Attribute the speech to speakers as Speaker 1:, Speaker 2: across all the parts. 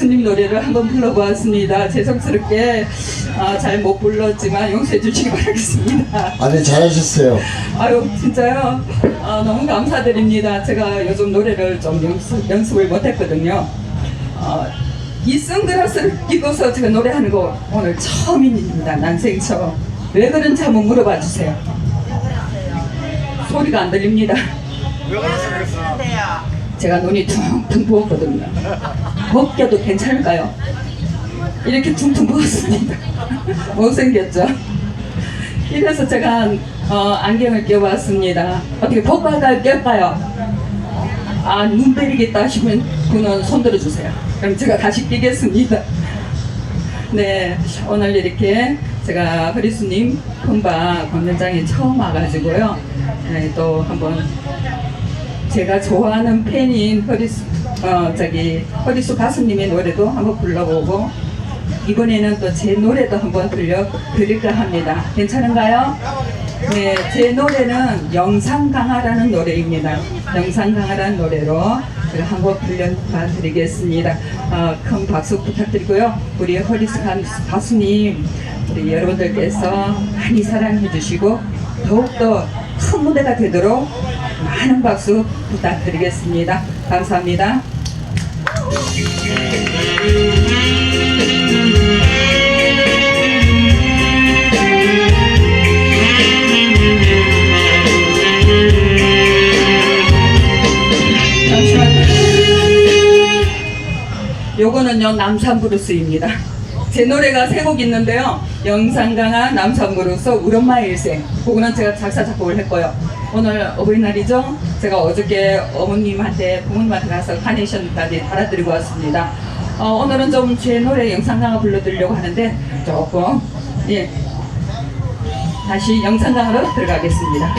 Speaker 1: 가수님 노래를 한번 불러보았습니다. 죄송스럽게 아, 잘 못 불렀지만 용서해 주시기 바라겠습니다.
Speaker 2: 아니 잘하셨어요.
Speaker 1: 아유 진짜요? 아, 너무 감사드립니다. 제가 요즘 노래를 좀 연습, 연습을 못했거든요. 어, 이 선글라스를 끼고서 제가 노래하는 거 오늘 처음입니다. 난생 처음. 왜 그런지 한번 물어봐 주세요. 소리가 안 들립니다. 제가 눈이 퉁퉁 부었거든요. 벗겨도 괜찮을까요? 이렇게 퉁퉁 부었습니다. 못생겼죠? 이래서 제가 어, 안경을 껴봤습니다. 어떻게 벗갈까요? 낄까요? 아, 눈 때리겠다 하시면 그는 손 들어주세요. 그럼 제가 다시 끼겠습니다. 네, 오늘 이렇게 제가 허리수님 금방 공연장에 처음 와가지고요. 네, 또 한번 제가 좋아하는 팬인 허리수, 어, 저기, 허리수 가수님의 노래도 한번 불러보고, 이번에는 또 제 노래도 한번 들려 드릴까 합니다. 괜찮은가요? 네, 제 노래는 영상 강화라는 노래입니다. 영상 강화라는 노래로 제가 한곡 들려드리겠습니다. 어, 큰 박수 부탁드리고요. 우리 허리수 가- 가수님, 우리 여러분들께서 많이 사랑해 주시고, 더욱더 큰 무대가 되도록 많은 박수 부탁드리겠습니다. 감사합니다. 요거는요 남산 브루스입니다. 제 노래가 세 곡 있는데요. 영상 강한 남산 브루스 우리 엄마의 일생. 그거는 제가 작사 작곡을 했고요. 오늘 어버이날이죠. 제가 어저께 어머님한테 부모님한테 가서 카네이션까지 달아드리고 왔습니다. 어, 오늘은 좀 제 노래 영상 강화 불러드리려고 하는데 조금 예 다시 영상 강화로 들어가겠습니다.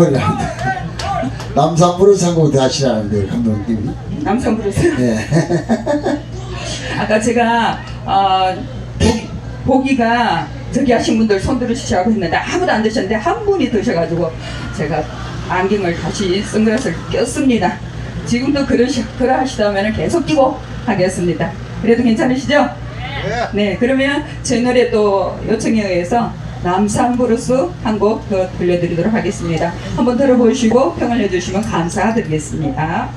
Speaker 2: 앵콜이 한다. 남산부로 상곡 하시라는데 감독님이.
Speaker 1: 남성 부르세요.
Speaker 2: 예.
Speaker 1: 아까 제가 어, 보기, 보기가 저기 하신 분들 손 들으시라고 했는데 아무도 안 드셨는데 한 분이 드셔가지고 제가 안경을 다시 선글라스를 꼈습니다. 지금도 그러시, 그러하시다면 계속 끼고 하겠습니다. 그래도 괜찮으시죠? 네, 그러면 제 노래 또 요청에 의해서 남산 브루스 한 곡 더 들려드리도록 하겠습니다. 한번 들어보시고 평을 해주시면 감사드리겠습니다.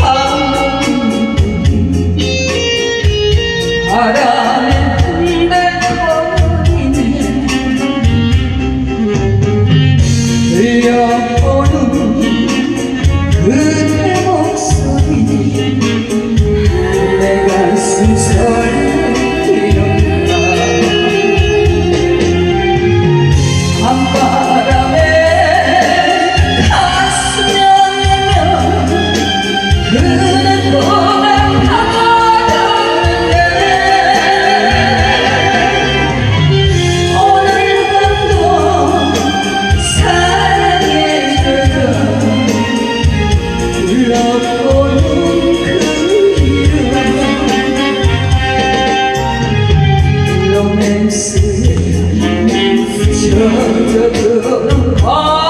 Speaker 1: 바 젖어드는 밤난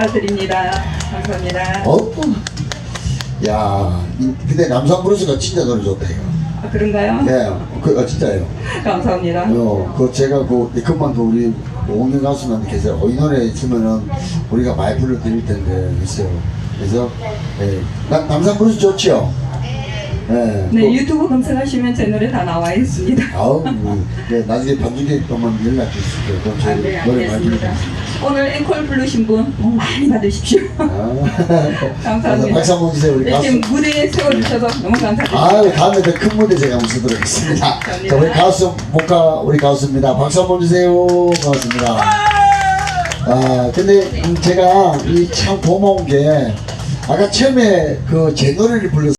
Speaker 1: 감사드립니다. 감사합니다.
Speaker 2: 어? 야, 이- 근데 남산부로스가 진짜 노래 좋다 이거.
Speaker 1: 아, 그런가요?
Speaker 2: 예, 그 어, 진짜요.
Speaker 1: 감사합니다.
Speaker 2: 어, 그 제가 그 그만도 우리 오은경 가수님한테 계세요. 어, 이 노래 있으면은 우리가 많이 불러드릴 텐데 있어요. 그래서 예, 남 남산부로스 좋지요. 예.
Speaker 1: 네,
Speaker 2: 또-
Speaker 1: 유튜브 검색하시면 제 노래 다 나와 있습니다.
Speaker 2: 아우, 음, 네, 나중에 반죽에 한번 연락 주시죠. 그럼
Speaker 1: 아,
Speaker 2: 저희
Speaker 1: 네,
Speaker 2: 노래 많이
Speaker 1: 알겠습니다. 오늘 앵콜 부르신 분 많이 받으십시오.
Speaker 2: 아.
Speaker 1: 감사합니다.
Speaker 2: 박수 한번 주세요, 우리
Speaker 1: 이렇게
Speaker 2: 가수.
Speaker 1: 무대에 세워주셔서 너무 감사드립니다.
Speaker 2: 아유, 다음에 더 큰 무대 제가 쓰도록 하겠습니다.
Speaker 1: 감사합니다.
Speaker 2: 자, 우리 가수, 목화, 우리 가수입니다. 박수 한번 주세요. 고맙습니다. 아, 근데 음, 제가 이 참 고마운 게, 아까 처음에 그 제 노래를 불렀